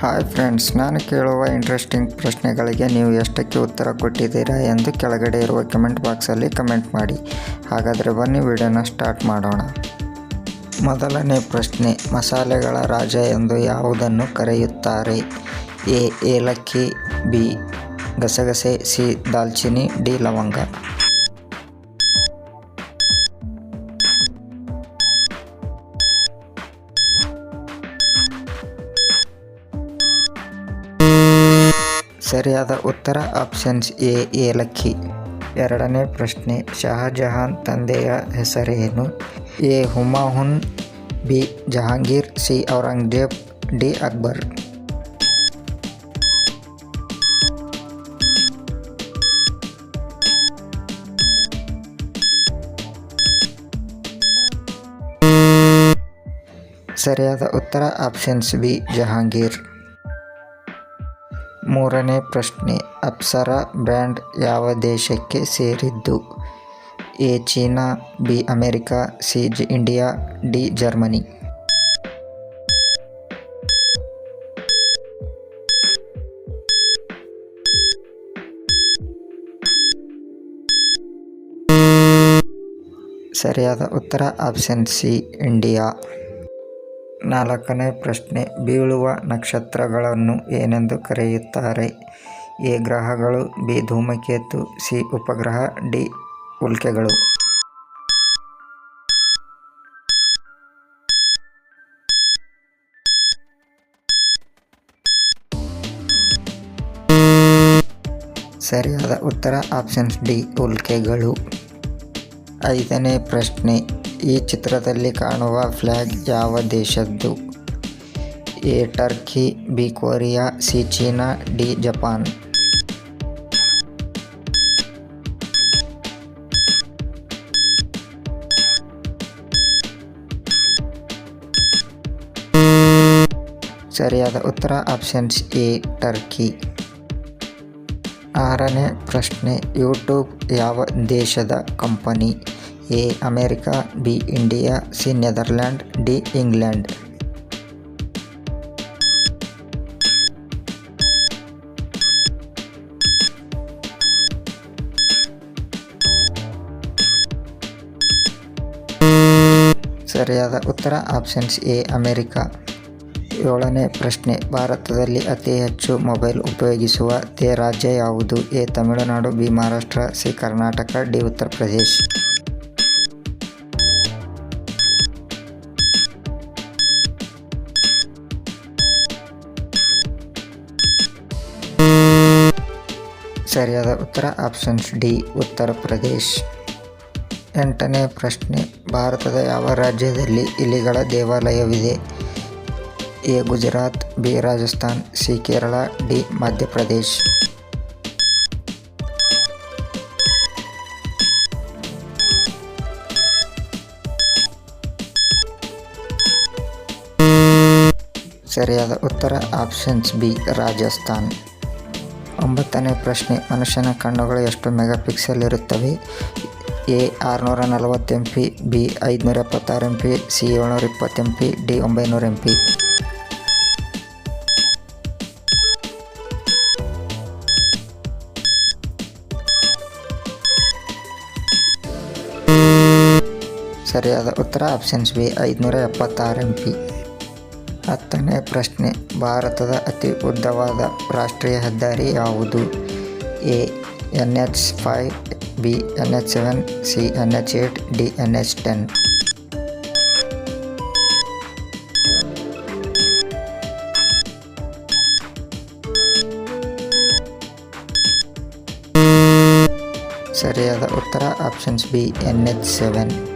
Hi friends, ನಾನು ಕೇಳುವ interesting ಪ್ರಶ್ನೆಗಳಿಗೆ ನೀವು ಎಷ್ಟಕ್ಕೆ ಉತ್ತರ ಕೊಟ್ಟಿದ್ದೀರಾ ಎಂದು ಕೆಳಗಡೆ ಇರುವ ಕಮೆಂಟ್ ಬಾಕ್ಸಲ್ಲಿ ಕಮೆಂಟ್ ಮಾಡಿ. ಹಾಗಾದರೆ ಬನ್ನಿ ವಿಡಿಯೋನ ಸ್ಟಾರ್ಟ್ ಮಾಡೋಣ. ಮೊದಲನೇ ಪ್ರಶ್ನೆ, ಮಸಾಲೆಗಳ ರಾಜ ಎಂದು ಯಾವುದನ್ನು ಕರೆಯುತ್ತಾರೆ? ಎ, ಏಲಕ್ಕಿ, ಬಿ, ಗಸಗಸೆ, ಸಿ ದಾಲ್ಚಿನ್ನಿ ಡಿ, ಲವಂಗ. ಸರಿಯಾದ ಉತ್ತರ ಆಪ್ಷನ್ಸ್ ಎ ಏಲಕ್ಕಿ ಎರಡನೇ ಪ್ರಶ್ನೆ ಶಹಜಹಾನ್ ತಂದೆಯ ಹೆಸರೇನು? A, Humayun, B, Jahangir, C, Aurangzeb, D, Akbar. ಸರಿಯಾದ ಉತ್ತರ ಆಪ್ಷನ್ಸ್ ಬಿ ಜಹಾಂಗೀರ್. ಮೂರನೇ ಪ್ರಶ್ನೆ. ಅಪ್ಸರಾ ಬ್ರ್ಯಾಂಡ್ ಯಾವ ದೇಶಕ್ಕೆ ಸೇರಿದ್ದು? A, China, B, America, C, G, India, D, Germany. ಸರಿಯಾದ ಉತ್ತರ, ಆಪ್ಷನ್ ಸಿ, ಇಂಡಿಯಾ. ನಾಲ್ಕನೇ ಪ್ರಶ್ನೆ, ಬೀಳುವ ನಕ್ಷತ್ರಗಳನ್ನು ಏನೆಂದು ಕರೆಯುತ್ತಾರೆ? ಎ. ಗ್ರಹಗಳು, ಬಿ. ಧೂಮಕೇತು, ಸಿ. ಉಪಗ್ರಹ, ಡಿ. ಉಲ್ಕೆಗಳು. ಸರಿಯಾದ ಉತ್ತರ ಆಪ್ಷನ್ಸ್ ಡಿ. ಉಲ್ಕೆಗಳು. ಐದನೇ ಪ್ರಶ್ನೆ ಈ ಚಿತ್ರದಲ್ಲಿ ಕಾಣುವ ಫ್ಲ್ಯಾಗ್ ಯಾವ ದೇಶದ್ದು? A, Turkey, B, Korea, C, China, D, Japan. ಸರಿಯಾದ ಉತ್ತರ, ಆಪ್ಷನ್ಸ್ ಎ, ಟರ್ಕಿ. ಆರನೇ ಪ್ರಶ್ನೆ, ಯೂಟ್ಯೂಬ್ ಯಾವ ದೇಶದ company? A, America, B, India, C Netherland D, England. ಸರಿಯಾದ ಉತ್ತರ, ಆಪ್ಷನ್ಸ್ ಎ, ಅಮೆರಿಕ. ಏಳನೇ ಪ್ರಶ್ನೆ, ಭಾರತದಲ್ಲಿ ಅತಿ ಹೆಚ್ಚು ಮೊಬೈಲ್ ಉಪಯೋಗಿಸುವ ದೇ ರಾಜ್ಯ ಯಾವುದು? A, Tamil Nadu, B, Maharashtra, C, Karnataka, D, Uttar Pradesh. ಸರಿಯಾದ ಉತ್ತರ ಆಪ್ಷನ್ಸ್ ಡಿ, ಉತ್ತರ ಪ್ರದೇಶ್. ಎಂಟನೇ ಪ್ರಶ್ನೆ, ಭಾರತದ ಯಾವ ರಾಜ್ಯದಲ್ಲಿ ಇಲಿಗಳ ದೇವಾಲಯವಿದೆ? A, Gujarat, B, Rajasthan, C, Kerala, D Madhya Pradesh ಸರಿಯಾದ ಉತ್ತರ, ಆಪ್ಷನ್ಸ್ ಬಿ, ರಾಜಸ್ಥಾನ್. ಒಂಬತ್ತನೇ ಪ್ರಶ್ನೆ, ಮನುಷ್ಯನ ಕಣ್ಣುಗಳು ಎಷ್ಟು ಮೆಗಾ ಪಿಕ್ಸೆಲ್ ಇರುತ್ತವೆ? ಎ, ಆರುನೂರ ನಲವತ್ತು ಎಂ ಪಿ, ಬಿ, ಐದುನೂರ ಎಪ್ಪತ್ತಾರು ಎಂ ಪಿ, ಸಿ, ಏಳ್ನೂರ ಇಪ್ಪತ್ತು ಎಂ ಪಿ, ಡಿ, ಒಂಬೈನೂರ ಎಂ ಪಿ. ಸರಿಯಾದ ಉತ್ತರ ಆಪ್ಷನ್ಸ್ ಬಿ, ಐದುನೂರ ಎಪ್ಪತ್ತಾರು ಎಂ ಪಿ. ಹತ್ತನೇ ಪ್ರಶ್ನೆ, ಭಾರತದ ಅತಿ ಉದ್ದವಾದ ರಾಷ್ಟ್ರೀಯ ಹೆದ್ದಾರಿ ಯಾವುದು? A N H five, B N H seven, C N H eight, D N H ten. ಸರಿಯಾದ ಉತ್ತರ, options B N H seven.